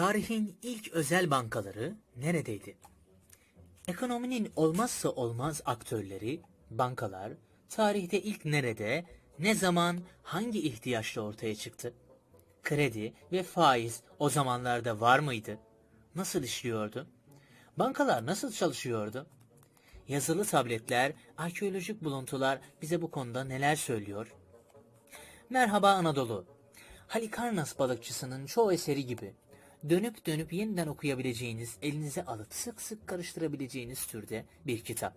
Tarihin ilk özel bankaları neredeydi? Ekonominin olmazsa olmaz aktörleri, bankalar, tarihte ilk nerede, ne zaman, hangi ihtiyaçla ortaya çıktı? Kredi ve faiz o zamanlarda var mıydı? Nasıl işliyordu? Bankalar nasıl çalışıyordu? Yazılı tabletler, arkeolojik buluntular bize bu konuda neler söylüyor? Merhaba Anadolu. Halikarnas balıkçısının çoğu eseri gibi dönüp dönüp yeniden okuyabileceğiniz, elinize alıp sık sık karıştırabileceğiniz türde bir kitap.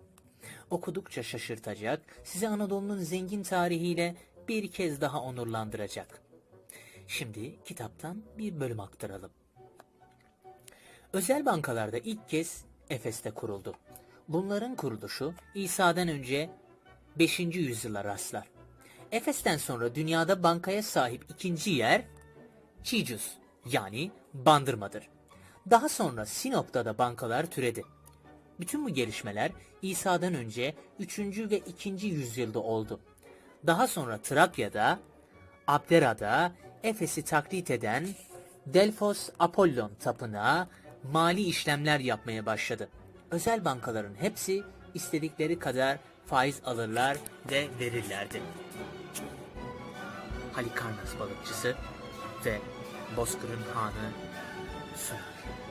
Okudukça şaşırtacak, sizi Anadolu'nun zengin tarihiyle bir kez daha onurlandıracak. Şimdi kitaptan bir bölüm aktaralım. Özel bankalarda ilk kez Efes'te kuruldu. Bunların kuruluşu İsa'dan önce 5. yüzyıla rastlar. Efes'ten sonra dünyada bankaya sahip ikinci yer Çicus yani Bandırma'dır. Daha sonra Sinop'ta da bankalar türedi. Bütün bu gelişmeler İsa'dan önce 3. ve 2. yüzyılda oldu. Daha sonra Trakya'da, Abdera'da Efes'i taklit eden Delfos Apollon tapınağı mali işlemler yapmaya başladı. Özel bankaların hepsi istedikleri kadar faiz alırlar ve verirlerdi. Halikarnas balıkçısı ve Bozkır'ın hanı sunar.